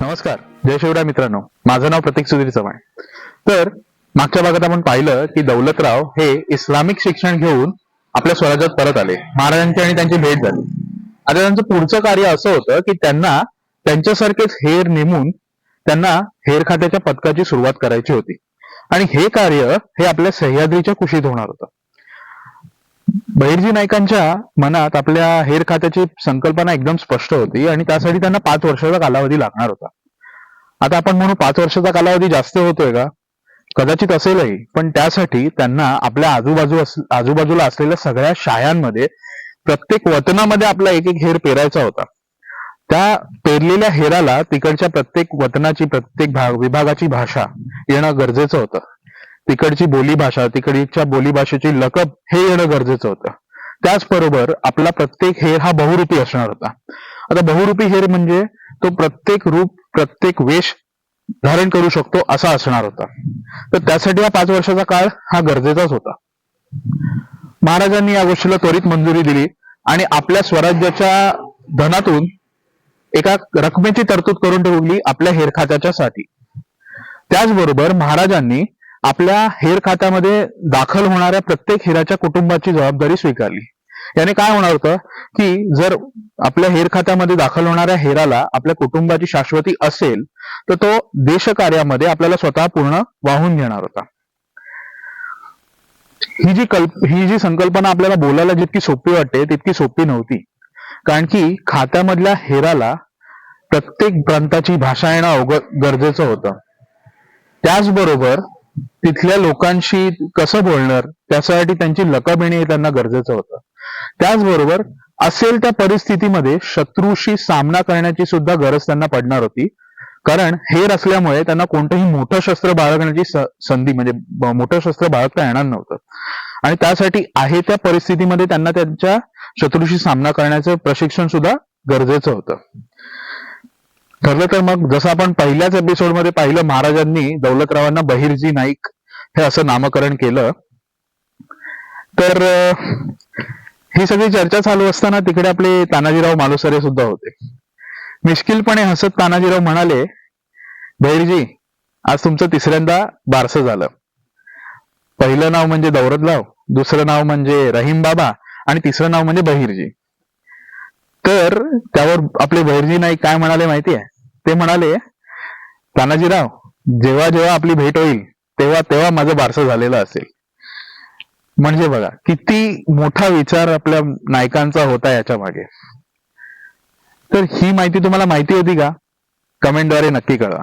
नमस्कार. जय शिवराय मित्रांनो. माझं नाव प्रतीक सुधीर चव्हाण. तर मागच्या भागात आपण पाहिलं की दौलतराव हे इस्लामिक शिक्षण घेऊन आपल्या स्वराज्यात परत आले. महाराजांची आणि त्यांची भेट झाली. आता त्यांचं पुढचं कार्य असं होतं की त्यांना त्यांच्यासारखेच हेर नेमून त्यांना हेर खात्याच्या पथकाची सुरुवात करायची होती. आणि हे कार्य हे आपल्या सह्याद्रीच्या कुशीत होणार होतं. बहिर्जी नाईकांच्या मनात आपल्या हेर खात्याची संकल्पना एकदम स्पष्ट होती आणि त्यासाठी त्यांना पाच वर्षाचा कालावधी लागणार होता. आता आपण म्हणू पाच वर्षाचा कालावधी जास्त होतोय का? कदाचित असेलही पण त्यासाठी त्यांना आपल्या आजूबाजू आजूबाजूला असलेल्या सगळ्या शायांमध्ये प्रत्येक वतनामध्ये आपला एक एक हेर पेरायचा होता. त्या पेरलेल्या हेराला तिकडच्या प्रत्येक वतनाची प्रत्येक भाग विभागाची भाषा येणं गरजेचं होतं. तिकडची बोलीभाषा तिकडच्या बोलीभाषेची लकब हे येणं गरजेचं होतं. त्याचबरोबर आपला प्रत्येक हेर हा बहुरूपी असणार होता. आता बहुरूपी हेर म्हणजे तो प्रत्येक रूप प्रत्येक वेश धारण करू शकतो असा असणार होता. तर त्यासाठी हा पाच वर्षाचा काळ हा गरजेचाच होता. महाराजांनी या गोष्टीला त्वरित मंजुरी दिली आणि आपल्या स्वराज्याच्या धनातून एका रकमेची तरतूद करून ठेवली आपल्या हेर खात्याच्या साठी. त्याचबरोबर महाराजांनी आपल्या हेर खात्यामध्ये दाखल होणाऱ्या प्रत्येक हेराच्या कुटुंबाची जबाबदारी स्वीकारली. याने काय होणार होतं? की जर आपल्या हेर खात्यामध्ये दाखल होणाऱ्या हेराला आपल्या कुटुंबाची शाश्वती असेल तर तो देशकार्यामध्ये आपल्याला स्वतः पूर्ण वाहून घेणार होता. ही जी कल्प ही जी संकल्पना आपल्याला बोलायला जितकी सोपी वाटते तितकी सोपी नव्हती. कारण की खात्यामधल्या हेराला प्रत्येक प्रांताची भाषा येणं अवघड गरजेचं होतं. त्याचबरोबर तिथल्या लोकांशी कसं बोलणार? त्यासाठी त्यांची लकब येणे हे त्यांना गरजेचं होतं. त्याचबरोबर असेल त्या परिस्थितीमध्ये शत्रूशी सामना करण्याची सुद्धा गरज त्यांना पडणार होती. कारण हेर असल्यामुळे त्यांना कोणतंही मोठं शस्त्र बाळगण्याची संधी म्हणजे मोठं शस्त्र बाळगता येणार नव्हतं. आणि त्यासाठी आहे त्या परिस्थितीमध्ये त्यांना त्यांच्या शत्रूशी सामना करण्याचं प्रशिक्षण सुद्धा गरजेचं होतं. ठरलं तर मग जसं आपण पहिल्याच एपिसोडमध्ये पाहिलं महाराजांनी दौलतरावांना बहिर्जी नाईक हे असं नामकरण केलं. तर ही सगळी चर्चा चालू असताना तिकडे आपले तानाजीराव मालुसरे सुद्धा होते. मिश्किलपणे हसत तानाजीराव म्हणाले बहिर्जी आज तुमचं तिसऱ्यांदा बारसं झालं. पहिलं नाव म्हणजे दौलतराव दुसरं नाव म्हणजे रहीम बाबा आणि तिसरं नाव म्हणजे बहिर्जी. तर त्यावर आपले बहिर्जी नाईक काय म्हणाले माहितीये? ते म्हणाले तानाजीराव जेव्हा जेव्हा आपली भेट होईल तेव्हा तेव्हा माझं बारसं झालेलं असेल. म्हणजे बघा किती मोठा विचार आपल्या नायकांचा होता याच्या मागे. तर ही माहिती तुम्हाला माहिती होती का? कमेंटद्वारे नक्की कळवा.